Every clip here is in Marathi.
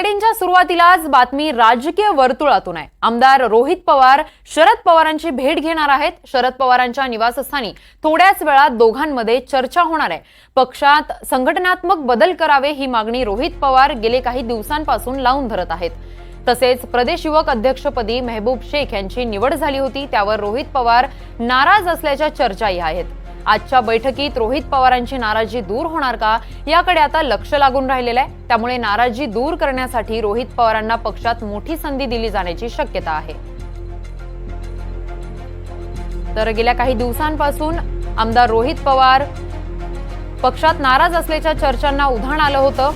घडामोडींच्या सुरुवातीलाच बातमी राजकीय वर्तुळातून आहे. आमदार रोहित पवार शरद पवारांची भेट घेणार आहेत. शरद पवारांच्या निवासस्थानी थोड्याच वेळात दोघांमध्ये चर्चा होणार आहे. पक्षात संघटनात्मक बदल करावे ही मागणी रोहित पवार गेले काही दिवसांपासून लावून धरत आहेत. तसेच प्रदेश युवक अध्यक्षपदी मेहबूब शेख यांची निवड झाली होती. त्यावर रोहित पवार नाराज असल्याच्या चर्चाही आहेत. आजच्या बैठकीत रोहित पवारांची नाराजी दूर होणार का? याकडे आता लक्ष लागून राहिलेलं आहे. त्यामुळे नाराजी दूर करण्यासाठी रोहित पवारांना पक्षात मोठी संधी दिली जाण्याची शक्यता आहे. तर गेल्या काही दिवसांपासून आमदार रोहित पवार पक्षात नाराज असल्याच्या चर्चांना उधाण आलं होतं.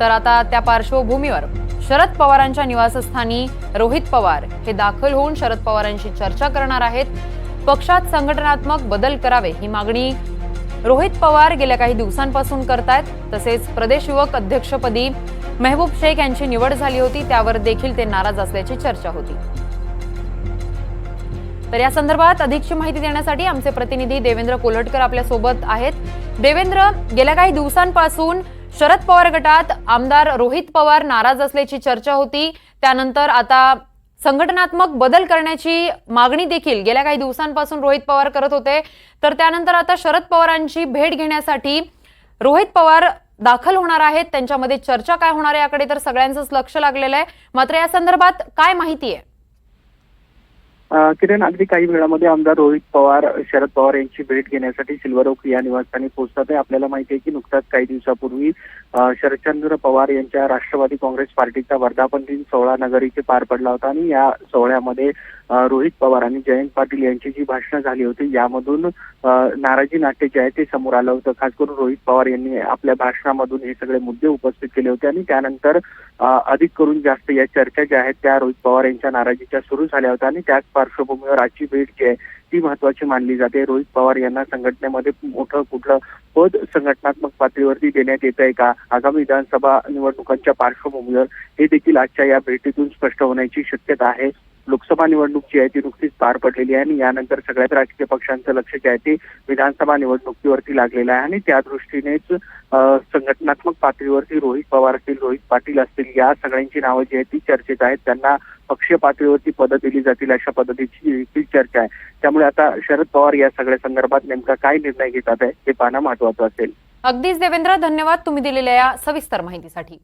तर आता त्या पार्श्वभूमीवर शरद पवारांच्या निवासस्थानी रोहित पवार हे दाखल होऊन शरद पवारांशी चर्चा करणार आहेत. पक्षात संघटनात्मक बदल करावे ही मागणी रोहित पवार गेल्या काही दिवसांपासून करतायत. तसेच प्रदेश युवक अध्यक्षपदी मेहबूब शेख यांची निवड झाली होती त्यावर देखील ते नाराज असल्याची चर्चा होती. तर या संदर्भात अधिकची माहिती देण्यासाठी आमचे प्रतिनिधी देवेंद्र कोल्हटकर आपल्यासोबत आहेत. देवेंद्र गेल्या काही दिवसांपासून शरद पवार गटात आमदार रोहित पवार नाराज असल्याची चर्चा होती. त्यानंतर आता संघटनात्मक बदल करण्याची मागणी देखील गेल्या काही दिवसांपासून रोहित पवार करत होते. तर त्यानंतर आता शरद पवारांची भेट घेण्यासाठी रोहित पवार दाखल होणार आहेत. त्यांच्यामध्ये चर्चा काय होणार आहे याकडे तर सगळ्यांचंच लक्ष लागलेलं आहे. मात्र या संदर्भात काय माहिती आहे? किरण अगदी काही वेळामध्ये आमदार रोहित पवार शरद पवार यांची भेट घेण्यासाठी सिल्वर ओक या निवासस्थानी पोहोचतात. आहे आपल्याला माहिती आहे की नुकताच काही दिवसापूर्वी शरदचंद्र पवार यांच्या राष्ट्रवादी काँग्रेस पार्टीचा वर्धापन दिन सोहळा नगर इथे पार पडला होता आणि या सोहळ्यामध्ये रोहित पवार आणि जयंत पाटील यांची जी भाषणं झाली होती यामधून नाराजी नाट्य जे आहे ते समोर आलं होतं. खास करून रोहित पवार यांनी आपल्या भाषणामधून हे सगळे मुद्दे उपस्थित केले होते आणि त्यानंतर अधिक करून जास्त या चर्चा ज्या आहेत त्या रोहित पवार यांच्या नाराजीच्या सुरू झाल्या होत्या आणि त्याच पार्श्वभूमीवर आजची भेट जी आहे ती महत्वाची मानली जाते. रोहित पवार यांना संघटनेमध्ये मोठं कुठलं पद संघटनात्मक पातळीवरती देण्यात येत आहे का? आगामी विधानसभा निवडणुकांच्या पार्श्वभूमीवर हे देखील आजच्या या भेटीतून स्पष्ट होण्याची शक्यता आहे. लोकसभा निवडणूक जी आहे ती नुकतीच पार पडलेली आहे आणि यानंतर सगळ्याच राजकीय पक्षांचं लक्ष जे आहे ते विधानसभा निवडणुकीवरती लागलेलं आहे आणि त्या दृष्टीनेच संघटनात्मक पातळीवरती रोहित पवार असतील रोहित पाटील असतील या सगळ्यांची नावं जी आहेत ती चर्चेत आहेत. त्यांना पक्षीय पातळीवरती पदं दिली जातील अशा पद्धतीची देखील चर्चा आहे. त्यामुळे आता शरद पवार या सगळ्या संदर्भात नेमका काय निर्णय घेतात आहे हे पाहणं महत्वाचं असेल. अगदीच देवेंद्र धन्यवाद तुम्ही दिलेल्या या सविस्तर माहितीसाठी.